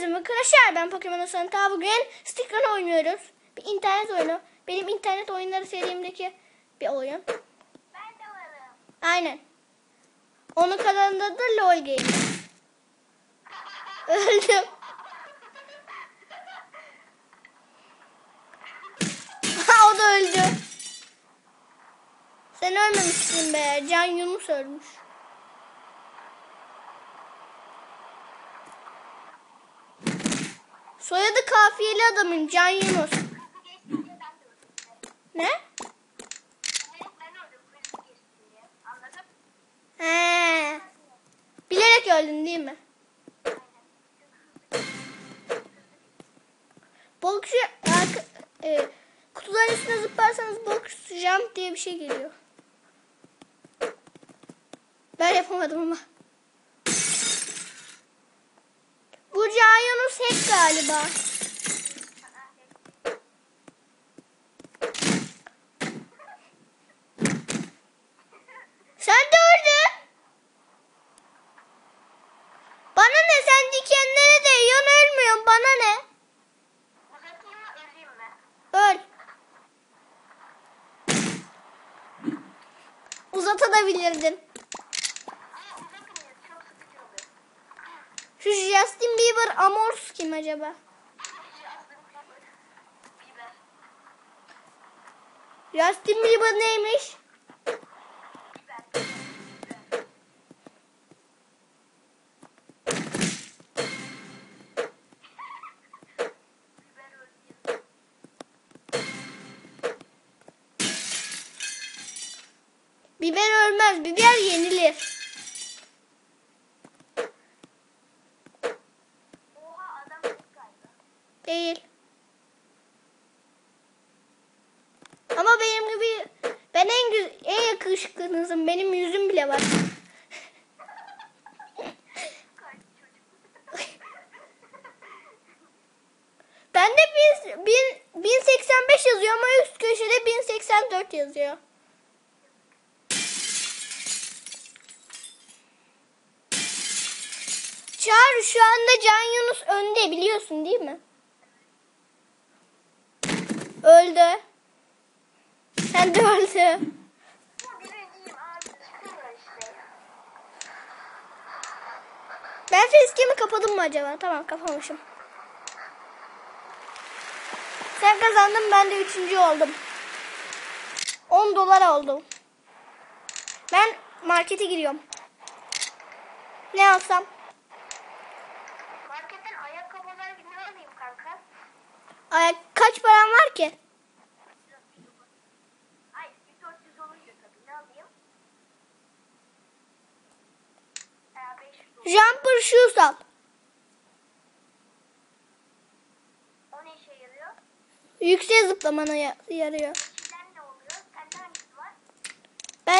Herkese arkadaşlar ben Pokemon Santa bugün sticker oynuyoruz. Bir internet oyunu. Benim internet oyunları serimdeki bir oyun. Ben de varım. Aynen. Onun kanalında da LOL Game. Öldüm. Ha o da öldü. Sen ölmemişsin be. Can Yunus ölmüş. Soyadı kafiyeli adamın Can Yunus. Ne? He. Bilerek öldün değil mi? Boks arka, e, kutuların üstüne zıplarsanız box jump diye bir şey geliyor. Ben yapamadım ama. Bu Yunus hack galiba. Sen de öldün. Bana ne sen dikenlere değiyorsun ölmüyorsun bana ne? Uzatayım mı öleyim mi? Öl. Uzatabilirdin. Ama uzatamayız. Çok sıkıcı oluyor. Şu Justin Bieber Amors kim acaba? Justin Bieber neymiş? Biber ölmez, biber yenilir. Oha adam öldü galiba. Değil. Ama benim gibi ben en güz en yakışıklınızım. Benim yüzüm bile var. Kaç çocuk. Bende bin, bin, 1085 yazıyor ama üst köşede 1084 yazıyor. Çağrı şu anda Can Yunus önde biliyorsun değil mi? Öldü. Sen de öldü. Ben facecam'i kapadım mı acaba? Tamam kapamışım. Sen kazandın ben de üçüncü oldum. 10 dolar oldum. Ben markete giriyorum. Ne alsam? Marketten ayakkabıları ne alayım kanka? Ay, kaç param var ki? Ay 400 olunca tabii ne alayım? 500 olur. Jumper shoes al. O ne işe yarıyor? Yükseğe zıplamana ya- yarıyor. İçinden ne oluyor? Sende hangisi var?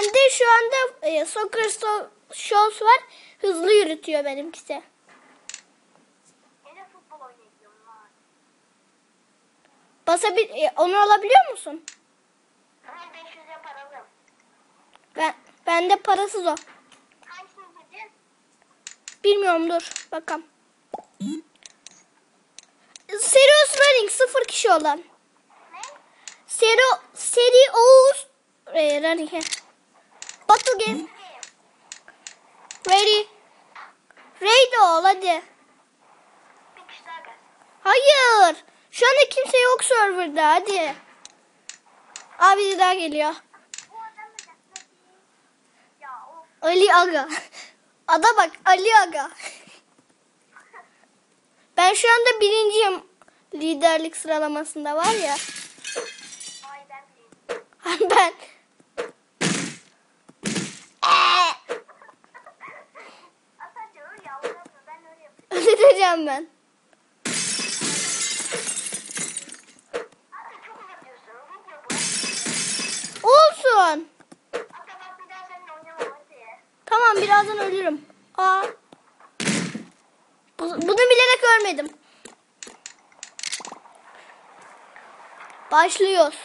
Bende şu anda e, soccer so- shoes var. Hızlı yürütüyor benimkisi. Basabil e, onu alabiliyor musun? Hemen 500 yapar alırım. Ben bende parasız o. Bilmiyorum dur bakalım. Serious Running sıfır kişi olan. Ne? Sero, seri Oğuz e, Running. Battle Game. Ready. Ready ol hadi. Hayır. Şu anda kimse yok serverda hadi. Abi bir daha geliyor. Ali Aga. Ada bak Ali Aga. Ben şu anda birinciyim liderlik sıralamasında var ya. Ay ben bileyim. ben. Ee, Asaca öyle ya. Uğraşma ben Öldüreceğim ben. Olsun. Tamam birazdan ölürüm. Aa. Bu- Bunu bilerek ölmedim. Başlıyoruz.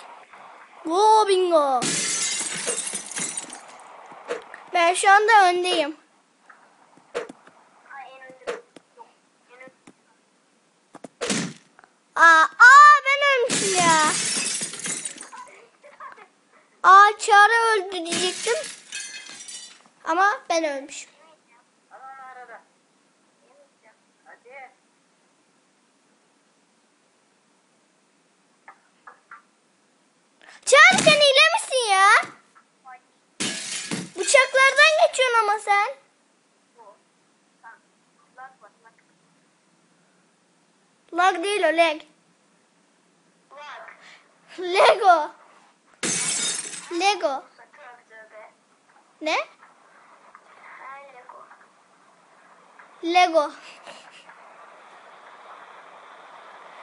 Go bingo. Ben şu anda öndeyim. Ay en önde. Yok. En önde. Aa, aa ben ölmüşüm ya. Aa Çağrı öldü diyecektim. Ama ben ölmüşüm. Aman arada. Hadi. Çağrı sen hile misin ya? Bıçaklardan geçiyorsun ama sen. Lag değil o lag. Lego. Lego. Ne? Lego.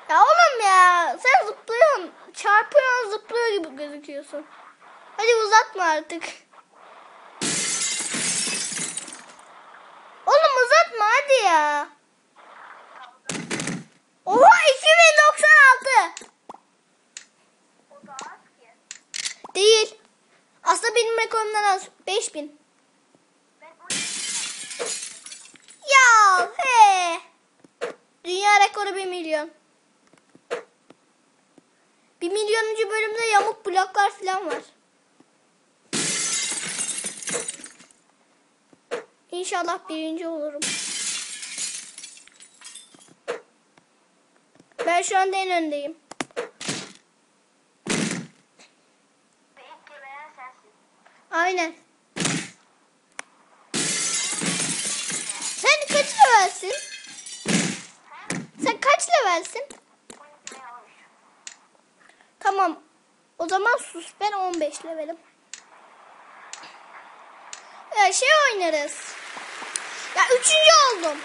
Ya oğlum ya sen zıplıyorsun. Çarpıyorsun zıplıyor gibi gözüküyorsun. Hadi uzatma artık. Oğlum uzatma hadi ya. Oha 2096. Değil. Aslında benim rekorumdan az. 5000. Ya he. Dünya rekoru 1 milyon. 1 milyonuncu bölümde yamuk bloklar falan var. İnşallah birinci olurum. Ben şu anda en öndeyim. Aynen. Sen kaç levelsin? Sen kaç levelsin? Tamam. O zaman sus. Ben 15 levelim. Ya şey oynarız. Ya üçüncü oldum.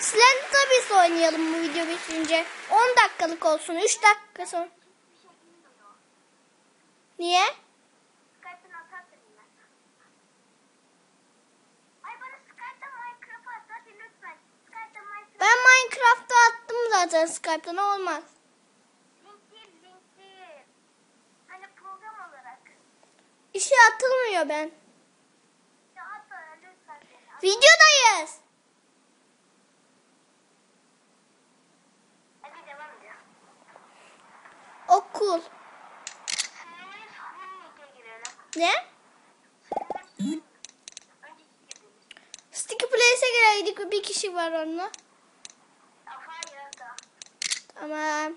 Slendy Tabies oynayalım bu video bitince. 10 dakikalık olsun. 3 dakika sonra. Niye? Ben Minecraft'ta attım zaten Skype'da ne olmaz. Hani program olarak. İşe atılmıyor ben. Videodayız. Girelim. Ne? Sticky Place'e gireydik. Bir kişi var onunla. Tamam.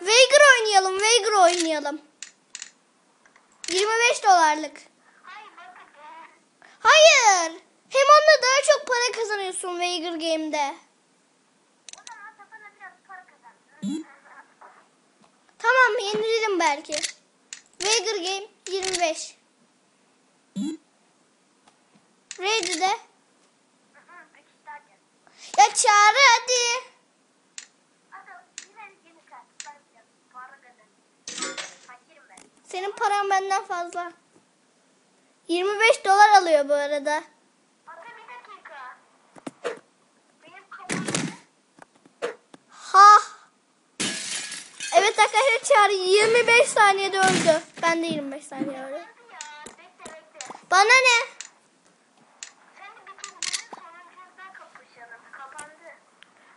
Veigar oynayalım. Veigar oynayalım. 25 dolarlık. Hayır. Hem onda daha çok para kazanıyorsun Veigar Game'de. O zaman kafana biraz para kazan. Tamam yenilirim belki. Veigar Game 25. Ready de. Ya çağır hadi. Senin paran benden fazla. 25 dolar alıyor bu arada. Hatta bir dakika. Benim kafamda Ha. Evet arkadaşlar çağrı 25 saniyede öldü. Ben de 25 saniye öldü. Bana ne?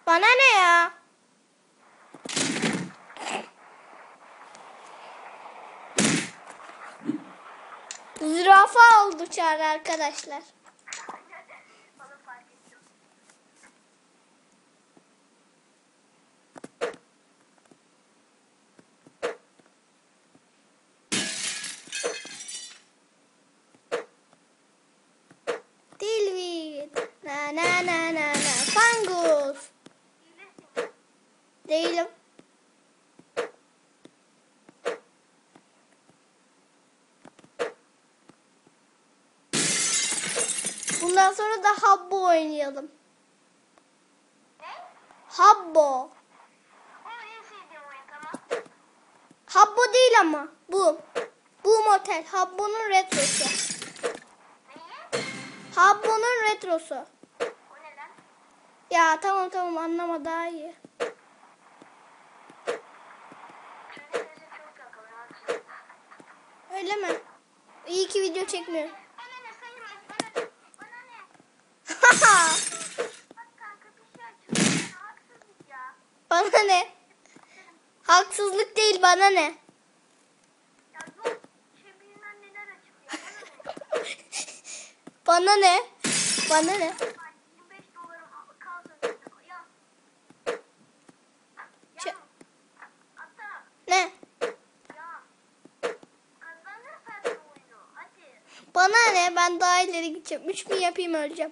Bana ne ya? Zürafa oldu çağrı arkadaşlar. Bundan sonra da Habbo oynayalım. Ne? Habbo. Habbo değil ama. Bu. Bu motel. Habbo'nun retrosu. Neyi? Habbo'nun retrosu. O ne lan? Ya tamam tamam anlama daha iyi. Öyle mi? İyi ki video çekmiyorum. Bana ne sayılmaz bana ne? Bana ne? Bak kanka bir değil bana ne? Bana ne? Bana ne? Ay, 25 dolarım kalsın. Ya. Ç- Ya. Ata. Ne? Bana ne? Ben daha ileri gideceğim. 3000 yapayım öleceğim.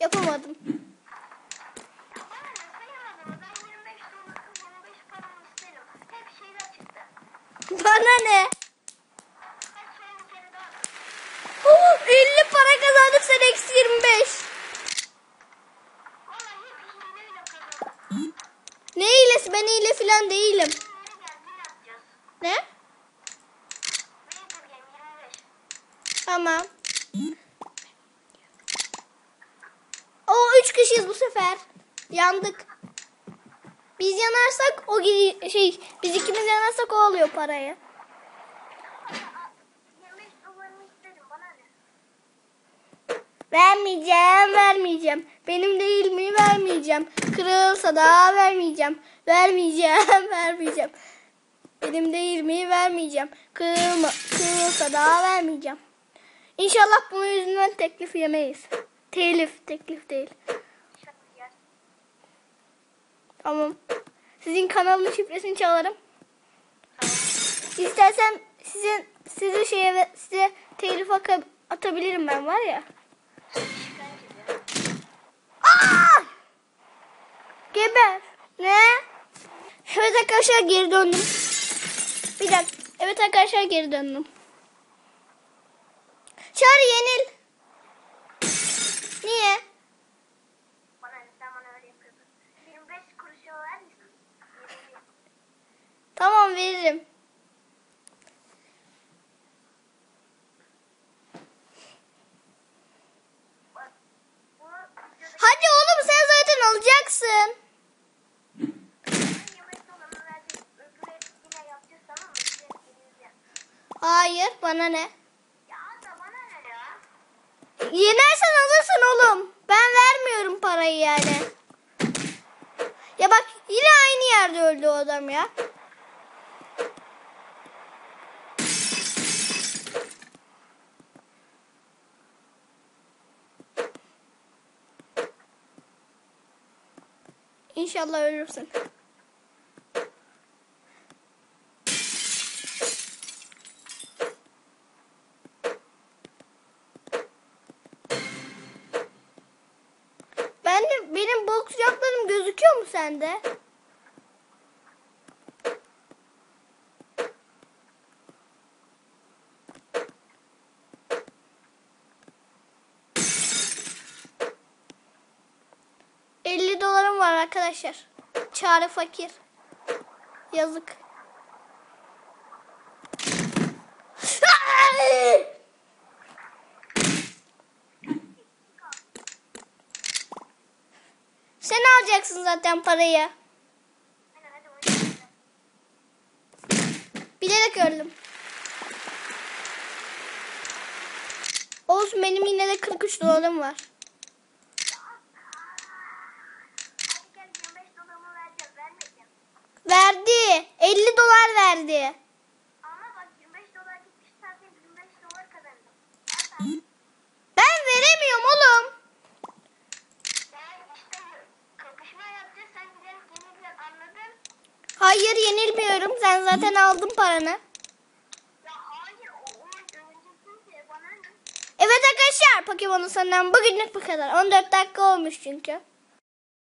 Yapamadım. Ya bana ne? Sayamadım. Ben 25 dolar, 25 paramı isterim. Hep şeyler çıktı. Bana ne? Kaç son bir kere daha. Oo, 50 para kazandık sen eksi 25. Vallahi hep hileyle kazandım. Ne hilesi? Ben hile falan değilim. Yeni gel. Yine yapacağız. Ne? Razer Game 25. Tamam. O üç kişiyiz bu sefer. Yandık. Biz yanarsak o gidi şey biz ikimiz yanarsak o alıyor parayı. 25 dolarımı isterim. Bana ne? Vermeyeceğim, vermeyeceğim. Benim değil mi? Vermeyeceğim. Kırılsa da vermeyeceğim. Vermeyeceğim, vermeyeceğim. Benim değil mi? Vermeyeceğim. Kırılma, kırılsa da vermeyeceğim. İnşallah bunun yüzünden teklif yemeyiz. Telif, teklif değil. Tamam. Sizin kanalın şifresini çalarım. İstersen sizin sizi şeye size telif atabilirim ben var ya. Aa! Geber. Ne? Evet arkadaşlar geri döndüm. Bir dakika. Evet arkadaşlar geri döndüm. Çağrı yenil. Niye? Bana ne? Sen bana öyle yapıyordun. 25 kuruşu ver misin? 20. Tamam veririm. Bak. Bunu videoda Hadi oğlum sen zaten alacaksın. ben 25 dolarımı vereceğim. Öbürü yine yapacağız tamam mı? Size elinizde. Hayır bana ne? Ya da bana ne ya? Yenersen alırsın oğlum. Ben vermiyorum parayı yani. Ya bak yine aynı yerde öldü o adam ya. İnşallah ölürsün. Ben yaplarım gözüküyor mu sende? ...50 dolarım var arkadaşlar. Çare fakir. Yazık. Sen alacaksın zaten parayı. Bilerek öldüm. Olsun benim yine de 43 dolarım var. Hadi gel 25 dolarımı vereceğim. Vermeyeceğim. Verdi. 50 dolar verdi. Ama bak 25 dolar gitmiş zaten 25 dolar kazandım. Zaten Ben veremiyorum oğlum. Hayır yenilmiyorum. Sen zaten aldın paranı. Evet arkadaşlar Pokemon'un senden bugünlük bu kadar. 14 dakika olmuş çünkü.